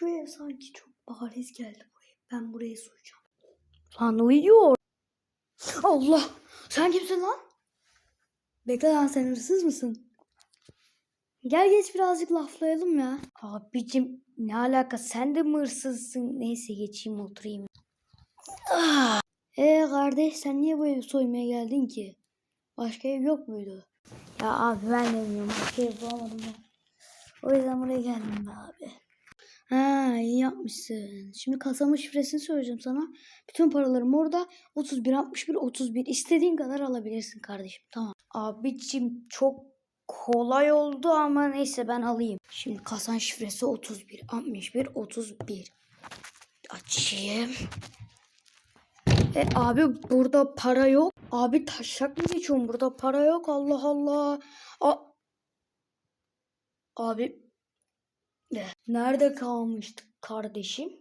Şu ev sanki çok bariz geldi buraya. Ben buraya soyacağım. Lan uyuyor. Allah. Sen kimsin lan? Bekle lan sen hırsız mısın? Gel geç birazcık laflayalım ya. Abicim ne alaka sen de mi hırsızsın? Neyse geçeyim oturayım. Ah. Ee kardeş sen niye bu evi soymaya geldin ki? Başka ev yok muydu? Ya abi ben de bilmiyorum. Başka ev bulamadım ben. O yüzden buraya geldim be abi. Ha iyi yapmışsın. Şimdi kasamın şifresini söyleyeceğim sana. Bütün paralarım orada. 31, 61, 31. İstediğin kadar alabilirsin kardeşim. Tamam. Abicim çok kolay oldu ama neyse ben alayım. Şimdi kasan şifresi 31, 61, 31. Açayım. E abi burada para yok. Abi taşak mı geçiyorsun? Burada para yok. Allah Allah. A abi nerede kalmıştık kardeşim?